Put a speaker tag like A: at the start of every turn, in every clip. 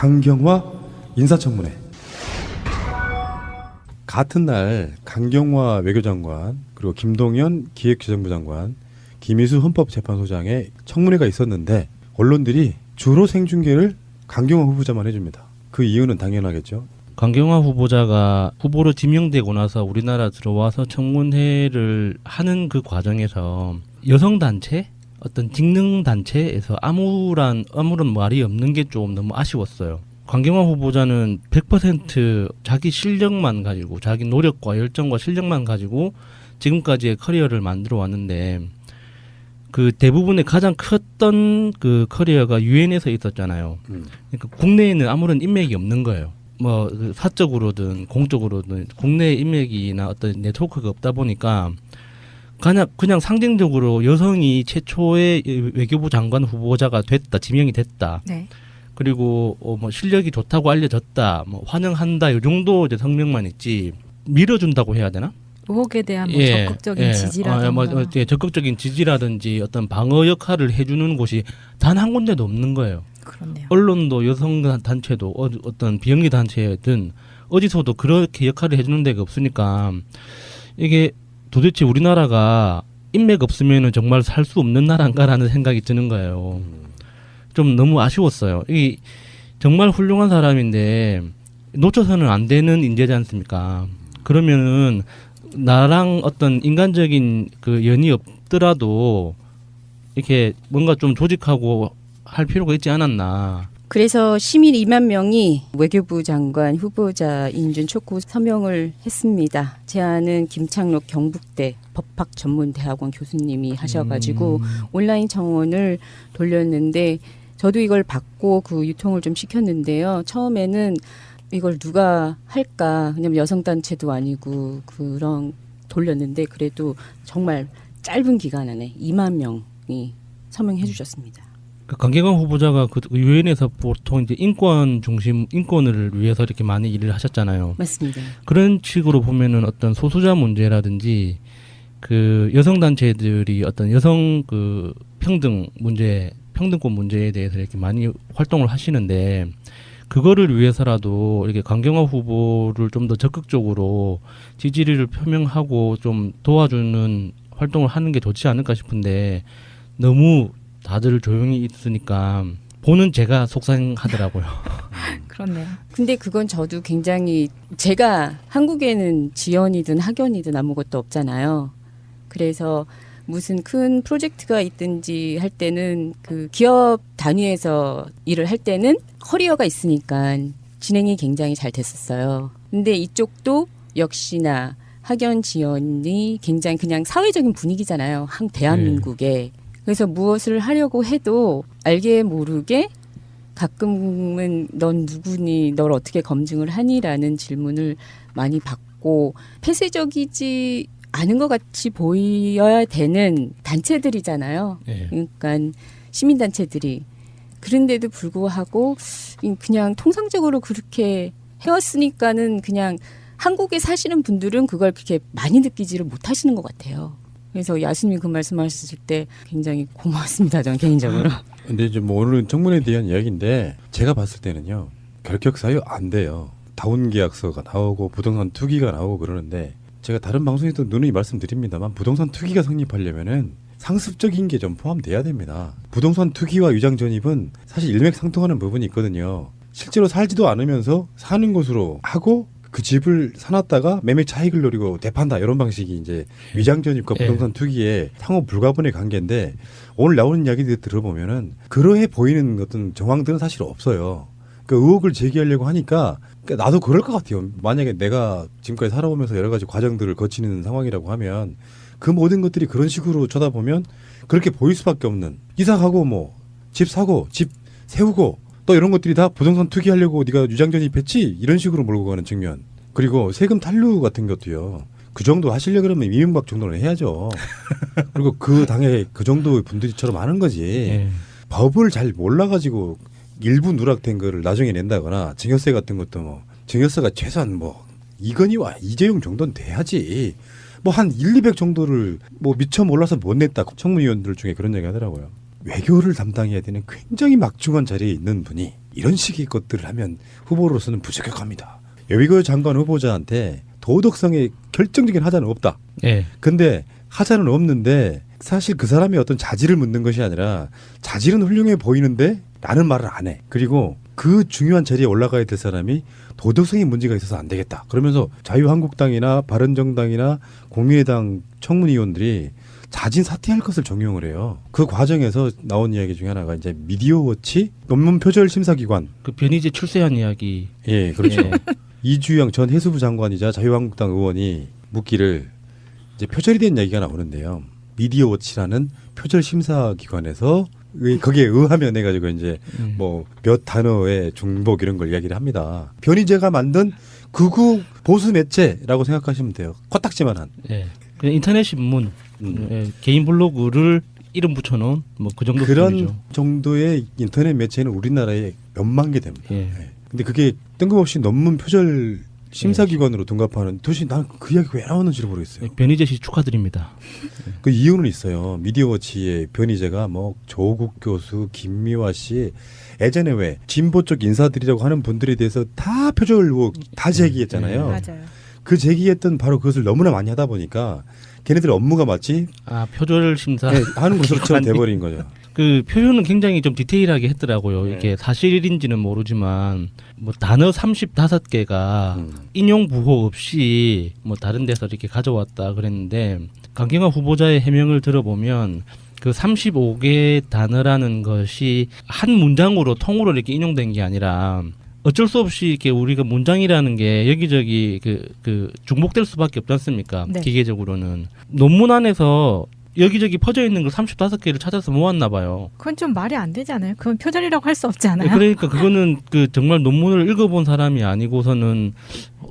A: 강경화 인사청문회. 같은 날 강경화 외교장관 그리고 김동연 기획재정부 장관, 김희수 헌법재판소장의 청문회가 있었는데 언론들이 주로 생중계를 강경화 후보자만 해줍니다. 그 이유는 당연하겠죠.
B: 강경화 후보자가 후보로 지명되고 나서 우리나라 들어와서 청문회를 하는 그 과정에서 여성 단체 어떤 직능 단체에서 아무런 아무런 말이 없는 게 좀 너무 아쉬웠어요. 강경화 후보자는 100% 자기 실력만 가지고 자기 노력과 열정과 실력만 가지고 지금까지의 커리어를 만들어 왔는데 그 대부분의 가장 컸던 그 커리어가 유엔에서 있었잖아요. 그러니까 국내에는 아무런 인맥이 없는 거예요. 뭐그 사적으로든 공적으로든 국내 인맥이나 어떤 네트워크가 없다 보니까 그냥 그냥 상징적으로 여성이 최초의 이 외교부 장관 후보자가 됐다 지명이 됐다
C: 네.
B: 그리고 어, 뭐 실력이 좋다고 알려졌다 뭐 환영한다 이 정도 이제 성명만 있지 밀어준다고 해야 되나?
C: 의혹에 대한 뭐
B: 예,
C: 적극적인
B: 예.
C: 지지라든가.
B: 어, 뭐, 어, 예, 적극적인 지지라든지 어떤 방어 역할을 해주는 곳이 단 한 군데도 없는 거예요.
C: 그렇네요.
B: 언론도 여성 단체도 어, 어떤 비영리 단체든 어디서도 그렇게 역할을 해주는 데가 없으니까 이게 도대체 우리나라가 인맥 없으면은 정말 살 수 없는 나라인가라는 생각이 드는 거예요. 좀 너무 아쉬웠어요. 이 정말 훌륭한 사람인데 놓쳐서는 안 되는 인재지 않습니까? 그러면은 나랑 어떤 인간적인 그 연이 없더라도 이렇게 뭔가 좀 조직하고 할 필요가 있지 않았나.
D: 그래서 시민 2만 명이 외교부 장관 후보자 인준 촉구 서명을 했습니다. 제안은 김창록 경북대 법학 전문대학원 교수님이 하셔가지고 온라인 청원을 돌렸는데 저도 이걸 받고 그 유통을 좀 시켰는데요. 처음에는 이걸 누가 할까? 왜냐면 여성 단체도 아니고 그런 돌렸는데 그래도 정말 짧은 기간 안에 2만 명이 서명해 주셨습니다.
B: 그 강경화 후보자가 그 유엔에서 보통 이제 인권 중심 인권을 위해서 이렇게 많이 일을 하셨잖아요.
D: 맞습니다.
B: 그런 식으로 보면은 어떤 소수자 문제라든지 그 여성 단체들이 어떤 여성 그 평등 문제, 평등권 문제에 대해서 이렇게 많이 활동을 하시는데 그거를 위해서라도 이렇게 강경화 후보를 좀 더 적극적으로 지지를 표명하고 좀 도와주는 활동을 하는 게 좋지 않을까 싶은데 너무 다들 조용히 있으니까 보는 제가 속상하더라고요.
C: 그렇네요.
D: 근데 그건 저도 굉장히 제가 한국에는 지연이든 학연이든 아무것도 없잖아요. 그래서 무슨 큰 프로젝트가 있든지 할 때는 그 기업 단위에서 일을 할 때는 커리어가 있으니까 진행이 굉장히 잘 됐었어요. 근데 이쪽도 역시나 학연 지연이 굉장히 그냥 사회적인 분위기잖아요. 한 대한민국에. 그래서 무엇을 하려고 해도 알게 모르게 가끔은 넌 누구니 널 어떻게 검증을 하니라는 질문을 많이 받고 폐쇄적이지 않은 것 같이 보여야 되는 단체들이잖아요.
B: 예.
D: 그러니까 시민단체들이 그런데도 불구하고 그냥 통상적으로 그렇게 해왔으니까는 그냥 한국에 사시는 분들은 그걸 그렇게 많이 느끼지를 못하시는 것 같아요. 그래서 야수님 그 말씀하셨을 때 굉장히 고맙습니다. 저는 개인적으로.
A: 근데 이제 뭐 오늘은 청문회에 대한 이야기인데 제가 봤을 때는요 결격 사유 안 돼요. 다운 계약서가 나오고 부동산 투기가 나오고 그러는데 제가 다른 방송에도 누누이 말씀드립니다만 부동산 투기가 성립하려면은 상습적인 게 좀 포함돼야 됩니다. 부동산 투기와 유장 전입은 사실 일맥상통하는 부분이 있거든요. 실제로 살지도 않으면서 사는 곳으로 하고 그 집을 사놨다가 매매 차익을 노리고 되판다 이런 방식이 이제 위장 전입과
B: 예.
A: 부동산 투기의 상호 불가분의 관계인데 오늘 나오는 이야기들 들어보면은 그러해 보이는 어떤 정황들은 사실 없어요. 그 의혹을 제기하려고 하니까 그러니까 나도 그럴 것 같아요. 만약에 내가 지금까지 살아오면서 여러 가지 과정들을 거치는 상황이라고 하면 그 모든 것들이 그런 식으로 쳐다보면 그렇게 보일 수밖에 없는 이사 가고 뭐 집 사고 집 세우고 또 이런 것들이 다 부동산 투기하려고 네가 유장 전 입했지 이런 식으로 몰고 가는 측면 그리고 세금 탈루 같은 것도요. 그 정도 하시려 그러면 이명박 정도는 해야죠. 그리고 그 당에 그 정도 분들이처럼 하는 거지.
B: 예.
A: 법을 잘 몰라가지고 일부 누락된 거를 나중에 낸다거나 증여세 같은 것도 뭐 증여세가 최소한 뭐 이건희와 이재용 정도는 돼야지 뭐 한 1, 200 정도를 뭐 미처 몰라서 못 냈다 청문위원들 중에 그런 얘기 하더라고요 외교를 담당해야 되는 굉장히 막중한 자리에 있는 분이 이런 식의 것들을 하면 후보로서는 부적격합니다. 여위거 장관 후보자한테 도덕성의 결정적인 하자는 없다.
B: 예.
A: 근데 하자는 없는데 사실 그 사람이 어떤 자질을 묻는 것이 아니라 자질은 훌륭해 보이는데 라는 말을 안 해. 그리고 그 중요한 자리에 올라가야 될 사람이 도덕성의 문제가 있어서 안 되겠다. 그러면서 자유한국당이나 바른정당이나 공유회당 청문위원들이 자진 사퇴할 것을 정용을 해요. 그 과정에서 나온 이야기 중에 하나가 이제 미디어 워치 논문 표절 심사기관.
B: 그 변희재 출세한 이야기.
A: 예, 그렇죠.
B: 예.
A: 이주영 전 해수부 장관이자 자유한국당 의원이 묻기를 이제 표절이 된 얘기가 나오는데요. 미디어 워치라는 표절 심사 기관에서 의- 거기에 의하면 해가지고 이제
B: 음.
A: 뭐 몇 단어의 중복 이런 걸 이야기를 합니다. 변희재가 만든 극우 보수 매체라고 생각하시면 돼요. 코딱지만한.
B: 예. 그냥 인터넷 신문,
A: 음.
B: 예, 개인 블로그를 이름 붙여놓은 뭐 그 정도
A: 그런
B: 수준이죠.
A: 정도의 인터넷 매체는 우리나라에 몇만 개 됩니다.
B: 예.
A: 예. 근데 그게 뜬금없이 논문 표절 심사기관으로 둔갑하는 도대체 나는 그 이야기 왜 나오는지를 모르겠어요.
B: 예, 변희재 씨 축하드립니다.
A: 그 이유는 있어요. 미디어워치의 변희재가 뭐 조국 교수, 김미화 씨 예전에 왜 진보 쪽 인사들이라고 하는 분들에 대해서 다 표절 의혹 다 제기했잖아요.
C: 맞아요.
A: 그 제기했던 바로 그것을 너무나 많이 하다 보니까 걔네들 업무가 마치
B: 아 표절 심사
A: 네, 하는 것처럼 돼버린 거죠.
B: 그 표현은 굉장히 좀 디테일하게 했더라고요.
A: 네.
B: 이게 사실인지는 모르지만 뭐 단어 35개가
A: 음.
B: 인용 부호 없이 뭐 다른 데서 이렇게 가져왔다 그랬는데 강경화 후보자의 해명을 들어보면 그 35개 단어라는 것이 한 문장으로 통으로 이렇게 인용된 게 아니라 어쩔 수 없이 이렇게 우리가 문장이라는 게 여기저기 그, 그 중복될 수밖에 없지 않습니까?
C: 네.
B: 기계적으로는. 논문 안에서 여기저기 퍼져 있는 걸 35개를 찾아서 모았나 봐요.
C: 그건 좀 말이 안 되지 않아요? 그건 표절이라고 할 수 없지 않아요?
B: 그러니까 그거는 그 정말 논문을 읽어본 사람이 아니고서는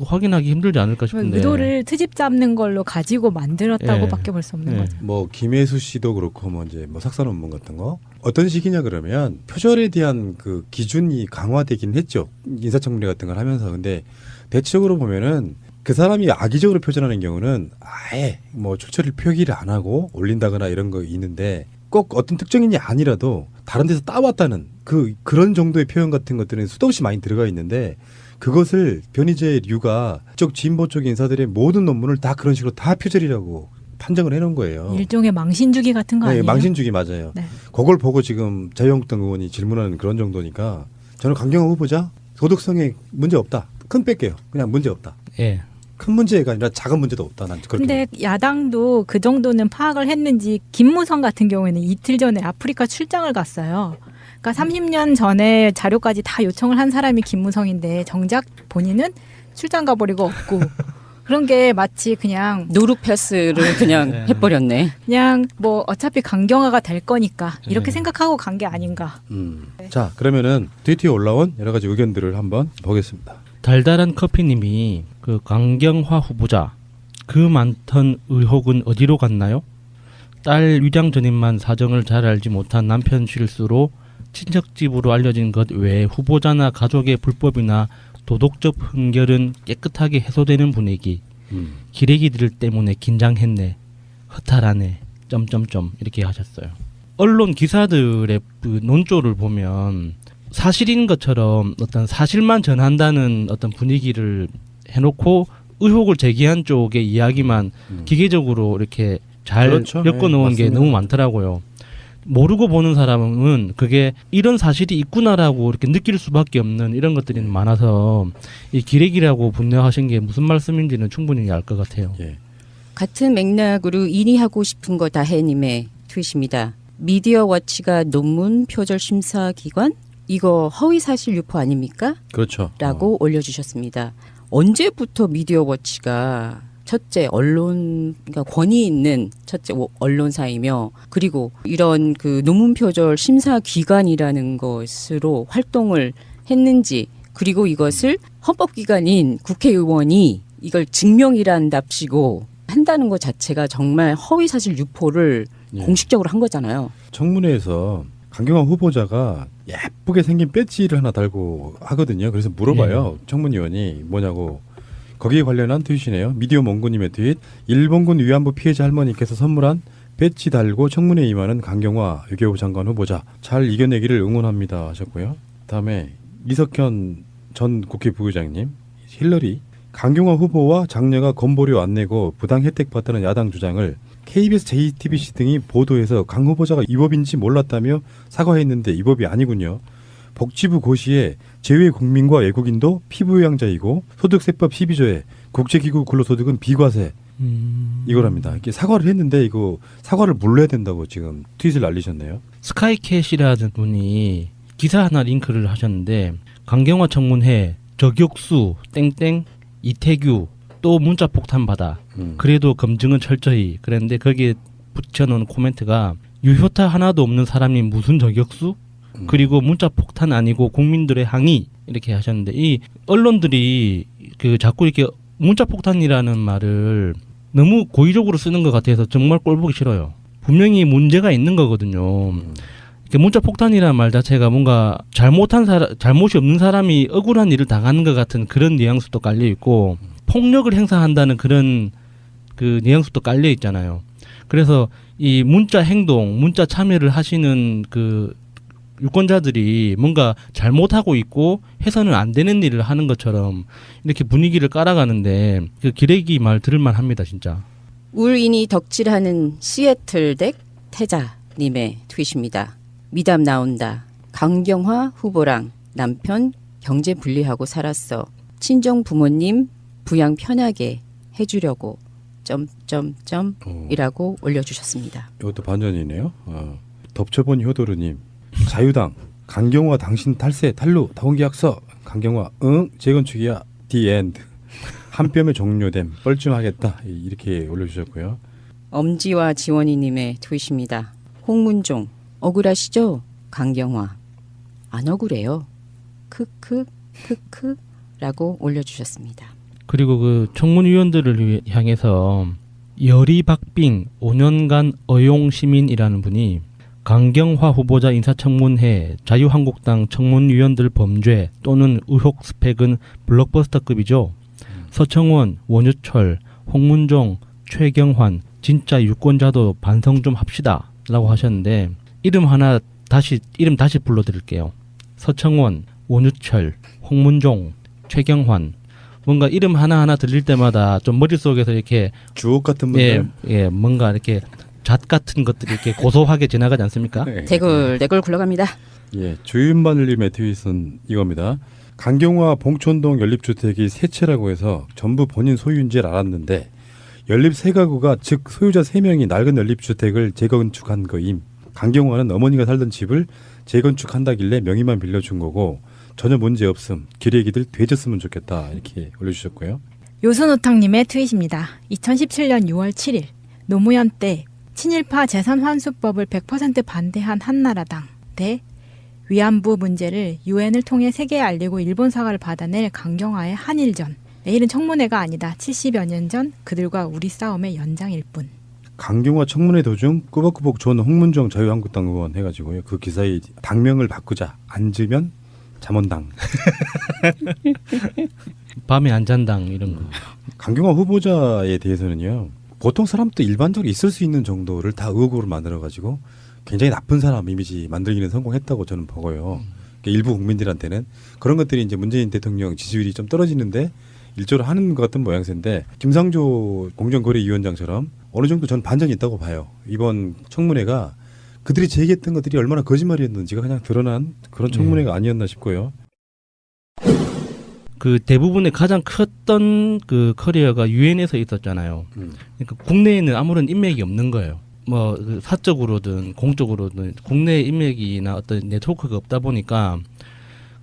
B: 확인하기 힘들지 않을까 싶은데.
C: 의도를 트집 잡는 걸로 가지고 만들었다고
B: 예.
C: 밖에 볼수 없는
B: 예.
C: 거죠.
A: 뭐 김혜수 씨도 그렇고 뭐 이제 뭐 석사 논문 같은 거 어떤 식이냐 그러면 표절에 대한 그 기준이 강화되긴 했죠 인사청문회 같은 걸 하면서 근데 대체적으로 보면은 그 사람이 악의적으로 표절하는 경우는 아예 뭐 출처를 표기를 안 하고 올린다거나 이런 거 있는데 꼭 어떤 특정인이 아니라도 다른 데서 따왔다는 그 그런 정도의 표현 같은 것들은 수도 없이 많이 들어가 있는데 그것을 변희재 류가 쪽 진보 쪽 인사들의 모든 논문을 다 그런 식으로 다 표절이라고 판정을 해놓은 거예요.
C: 일종의 망신주기 같은 거
A: 네,
C: 아니에요?
A: 망신주기 맞아요.
C: 네.
A: 그걸 보고 지금 자유한국당 의원이 질문하는 그런 정도니까 저는 강경화 후보자 도덕성에 문제 없다. 큰 뺄게요. 그냥 문제 없다.
B: 예.
A: 큰 문제가 아니라 작은 문제도 없다. 난 그렇게.
C: 근데 야당도 그 정도는 파악을 했는지 김무성 같은 경우에는 이틀 전에 아프리카 출장을 갔어요. 그러니까 30년 전에 자료까지 다 요청을 한 사람이 김무성인데 정작 본인은 출장 가버리고 없고 그런 게 마치 그냥
D: 노루 패스를 그냥
B: 네.
D: 해버렸네.
C: 그냥 뭐 어차피 강경화가 될 거니까 이렇게
B: 네.
C: 생각하고 간 게 아닌가.
A: 음. 자 그러면은 트위터에 올라온 여러 가지 의견들을 한번 보겠습니다.
B: 달달한 커피님이 그 강경화 후보자 그 많던 의혹은 어디로 갔나요? 딸 위장 전입만 사정을 잘 알지 못한 남편 실수로 친척 집으로 알려진 것 외에 후보자나 가족의 불법이나 도덕적 흥결은 깨끗하게 해소되는 분위기.
A: 음.
B: 기레기들 때문에 긴장했네. 허탈하네. 점점점 이렇게 하셨어요. 언론 기사들의 그 논조를 보면 사실인 것처럼 어떤 사실만 전한다는 어떤 분위기를 해놓고 의혹을 제기한 쪽의 이야기만
A: 음.
B: 기계적으로 이렇게 잘
A: 그렇죠.
B: 엮어놓은
A: 네,
B: 게. 너무 많더라고요. 모르고 보는 사람은 그게 이런 사실이 있구나라고 이렇게 느낄 수밖에 없는 이런 것들이 많아서 이 기레기라고 분명하신 게 무슨 말씀인지는 충분히 알 것 같아요.
A: 예.
D: 같은 맥락으로 인이하고 싶은 거 다 해님의 트윗입니다. 미디어 워치가 논문 표절 심사 기관 이거 허위 사실 유포 아닙니까?
A: 그렇죠.
D: 라고 올려주셨습니다. 언제부터 미디어 워치가 첫째 언론 그러니까 권위 있는 첫째 오- 언론사이며 그리고 이런 그 논문 표절 심사 기관이라는 것으로 활동을 했는지 그리고 이것을 헌법기관인 국회의원이 이걸 증명이란답시고 한다는 것 자체가 정말 허위 사실 유포를
A: 예.
D: 공식적으로 한 거잖아요.
A: 청문회에서 강경화 후보자가 예쁘게 생긴 배지를 하나 달고 하거든요. 그래서 물어봐요. 청문위원이 뭐냐고. 거기에 관련한 트윗이네요. 미디어 몽구님의 트윗. 일본군 위안부 피해자 할머니께서 선물한 배지 달고 청문회 임하는 강경화 외교부 장관 후보자 잘 이겨내기를 응원합니다 하셨고요. 다음에 이석현 전 국회 부의장님, 힐러리, 강경화 후보와 장녀가 건보료 안 내고 부당 혜택 받다는 야당 주장을 KBS, JTBC 등이 보도해서 강 후보자가 이 법인지 몰랐다며 사과했는데 이 법이 아니군요. 복지부 고시에 제외 국민과 외국인도 피부양자이고 소득세법 12조에 국제기구 근로소득은 비과세
B: 음,
A: 이거랍니다. 이렇게 사과를 했는데 이거 사과를 물러야 된다고 지금 트윗을 날리셨네요.
B: 스카이캣이라는 분이 기사 하나 링크를 하셨는데 강경화 청문회 저격수 땡땡 이태규 또 문자 폭탄 받아
A: 음.
B: 그래도 검증은 철저히 그랬는데 거기에 붙여놓은 코멘트가 유효타 하나도 없는 사람이 무슨 저격수
A: 음.
B: 그리고 문자 폭탄 아니고 국민들의 항의 이렇게 하셨는데 이 언론들이 그 자꾸 이렇게 문자 폭탄이라는 말을 너무 고의적으로 쓰는 것 같아서 정말 꼴 보기 싫어요. 분명히 문제가 있는 거거든요.
A: 음.
B: 문자 폭탄이라는 말 자체가 뭔가 잘못한 사람, 잘못이 없는 사람이 억울한 일을 당하는 것 같은 그런 뉘앙스도 깔려 있고 폭력을 행사한다는 그런 그 뉘앙스도 깔려 있잖아요. 그래서 이 문자 행동, 문자 참여를 하시는 그 유권자들이 뭔가 잘못하고 있고 해서는 안 되는 일을 하는 것처럼 이렇게 분위기를 깔아가는데 그 기레기 말 들을만 합니다, 진짜.
D: 울인이 덕질하는 시애틀 덱 태자님의 트윗입니다. 미담 나온다. 강경화 후보랑 남편 경제 분리하고 살았어. 친정 부모님 부양 편하게 해주려고 점점점이라고
A: 어,
D: 올려주셨습니다.
A: 이것도 반전이네요. 어. 덮쳐본 효도르님, 자유당, 강경화 당신 탈세 탈루 다운계약서 강경화 응 재건축이야 디 엔드 한 뼘에 종료됨 뻘쭘하겠다 이렇게 올려주셨고요.
D: 엄지와 지원이님의 트윗입니다. 홍문종 억울하시죠? 강경화 안 억울해요. 크크 크크라고 올려주셨습니다.
B: 그리고 그 청문위원들을 위- 향해서 여리박빙 5년간 어용 시민이라는 분이 강경화 후보자 인사청문회 자유한국당 청문위원들 범죄 또는 의혹 스펙은 블록버스터급이죠. 서청원, 원유철, 홍문종, 최경환 진짜 유권자도 반성 좀 합시다 라고 하셨는데 이름 하나 다시 이름 다시 불러드릴게요. 서청원, 원유철, 홍문종, 최경환 뭔가 이름 하나 하나 들릴 때마다 좀 머릿속에서 이렇게
A: 주옥 같은 분들
B: 예, 예 뭔가 이렇게 잣 같은 것들이 이렇게 고소하게 지나가지 않습니까?
A: 네.
D: 대굴 대굴 굴러갑니다.
A: 예, 주윤바늘님의 트윗은 이겁니다. 강경화 봉촌동 연립주택이 세 채라고 해서 전부 본인 소유인 줄 알았는데 연립 세 가구가 즉 소유자 세 명이 낡은 연립주택을 재건축한 거임. 강경화는 어머니가 살던 집을 재건축한다길래 명의만 빌려준 거고 전혀 문제 없음. 기레기들 되졌으면 좋겠다 이렇게 올려주셨고요.
C: 요순우탕님의 트윗입니다. 2017년 6월 7일 노무현 때 친일파 재산 환수법을 100% 반대한 한나라당 대 위안부 문제를 유엔을 통해 세계에 알리고 일본 사과를 받아낼 강경화의 한일전. 내일은 청문회가 아니다. 70여 년 전 그들과 우리 싸움의 연장일 뿐.
A: 강경화 청문회 도중 꾸벅꾸벅 존 홍문정 자유한국당 의원 해가지고요. 그 기사의 당명을 바꾸자. 앉으면 잠원당.
B: 밤에 안 잔당 이런 거.
A: 강경화 후보자에 대해서는요. 보통 사람도 일반적으로 있을 수 있는 정도를 다 의혹으로 만들어 가지고 굉장히 나쁜 사람 이미지 만들기는 성공했다고 저는 보고요. 그러니까 일부 국민들한테는 그런 것들이 이제 문재인 대통령 지지율이 좀 떨어지는데 일조를 하는 것 같은 모양새인데 김상조 공정거래위원장처럼 어느 정도 전 반전이 있다고 봐요. 이번 청문회가 그들이 제기했던 것들이 얼마나 거짓말이었는지가 그냥 드러난 그런 청문회가 아니었나 싶고요.
B: 그 대부분의 가장 컸던 그 커리어가 유엔에서 있었잖아요. 그러니까 국내에는 아무런 인맥이 없는 거예요. 뭐그 사적으로든 공적으로든 국내 인맥이나 어떤 네트워크가 없다 보니까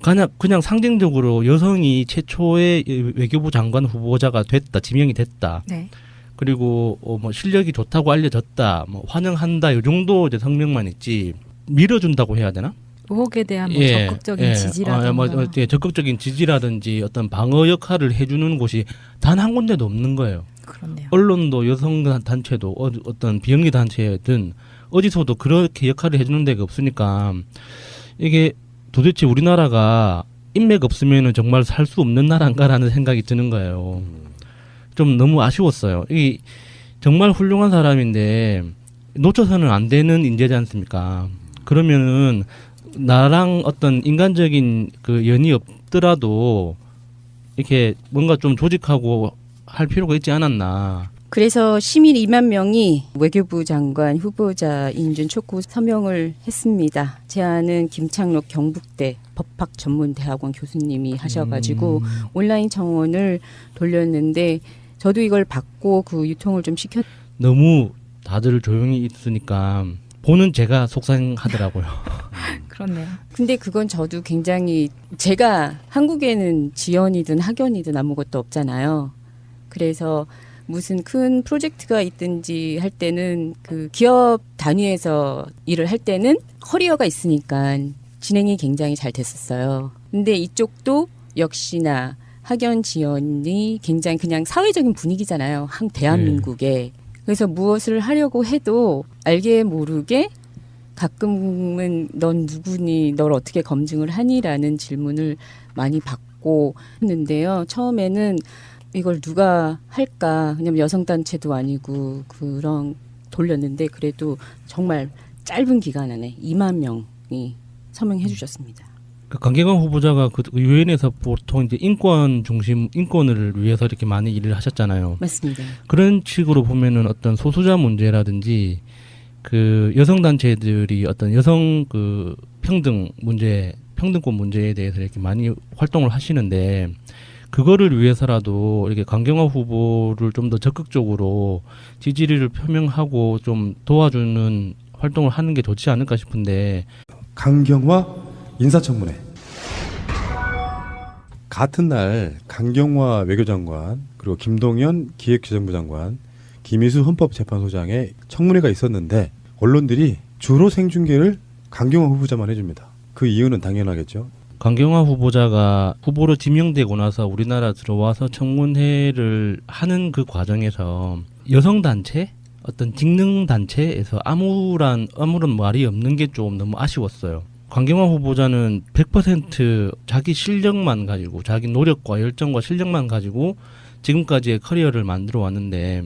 B: 그냥 그냥 상징적으로 여성이 최초의 이 외교부 장관 후보자가 됐다 지명이 됐다
C: 네.
B: 그리고 어, 뭐 실력이 좋다고 알려졌다 뭐 환영한다 요 정도 이제 성명만 있지 밀어준다고 해야 되나?
C: 의혹에 대한 뭐
B: 예,
C: 적극적인
B: 예.
C: 지지라든가
B: 어, 뭐, 어, 예, 적극적인 지지라든지 어떤 방어 역할을 해주는 곳이 단 한 군데도 없는 거예요.
C: 그렇네요.
B: 언론도 여성 단체도 어, 어떤 비영리 단체든 어디서도 그렇게 역할을 해주는 데가 없으니까 이게 도대체 우리나라가 인맥 없으면은 정말 살 수 없는 나라인가라는 생각이 드는 거예요. 좀 너무 아쉬웠어요. 이 정말 훌륭한 사람인데 놓쳐서는 안 되는 인재지 않습니까? 그러면은 나랑 어떤 인간적인 그 연이 없더라도 이렇게 뭔가 좀 조직하고 할 필요가 있지 않았나.
D: 그래서 시민 2만 명이 외교부 장관 후보자 인준 촉구 서명을 했습니다. 제안은 김창록 경북대 법학 전문대학원 교수님이 하셔가지고
B: 음.
D: 온라인 청원을 돌렸는데 저도 이걸 받고 그 유통을 좀 시켰.
B: 너무 다들 조용히 있으니까 보는 제가 속상하더라고요.
C: 그렇네요.
D: 근데 그건 저도 굉장히 제가 한국에는 지연이든 학연이든 아무것도 없잖아요. 그래서 무슨 큰 프로젝트가 있든지 할 때는 그 기업 단위에서 일을 할 때는 커리어가 있으니까 진행이 굉장히 잘 됐었어요. 근데 이쪽도 역시나 학연 지연이 굉장히 그냥 사회적인 분위기잖아요. 한 대한민국에. 그래서 무엇을 하려고 해도 알게 모르게 가끔은 넌 누구니 널 어떻게 검증을 하니라는 질문을 많이 받고 했는데요. 처음에는 이걸 누가 할까? 왜냐면 여성 단체도 아니고 그런 돌렸는데 그래도 정말 짧은 기간 안에 2만 명이 서명해 주셨습니다.
B: 그 강경화 후보자가 그 유엔에서 보통 이제 인권 중심 인권을 위해서 이렇게 많이 일을 하셨잖아요.
D: 맞습니다.
B: 그런 식으로 보면은 어떤 소수자 문제라든지 그 여성 단체들이 어떤 여성 그 평등 문제, 평등권 문제에 대해서 이렇게 많이 활동을 하시는데 그거를 위해서라도 이렇게 강경화 후보를 좀 더 적극적으로 지지를 표명하고 좀 도와주는 활동을 하는 게 좋지 않을까 싶은데
A: 강경화 인사청문회. 같은 날 강경화 외교장관 그리고 김동연 기획재정부 장관 김희수 헌법재판소장의 청문회가 있었는데 언론들이 주로 생중계를 강경화 후보자만 해줍니다. 그 이유는 당연하겠죠.
B: 강경화 후보자가 후보로 지명되고 나서 우리나라 들어와서 청문회를 하는 그 과정에서 여성 단체 어떤 직능 단체에서 아무런 아무런 말이 없는 게 좀 너무 아쉬웠어요. 강경화 후보자는 100% 자기 실력만 가지고 자기 노력과 열정과 실력만 가지고 지금까지의 커리어를 만들어 왔는데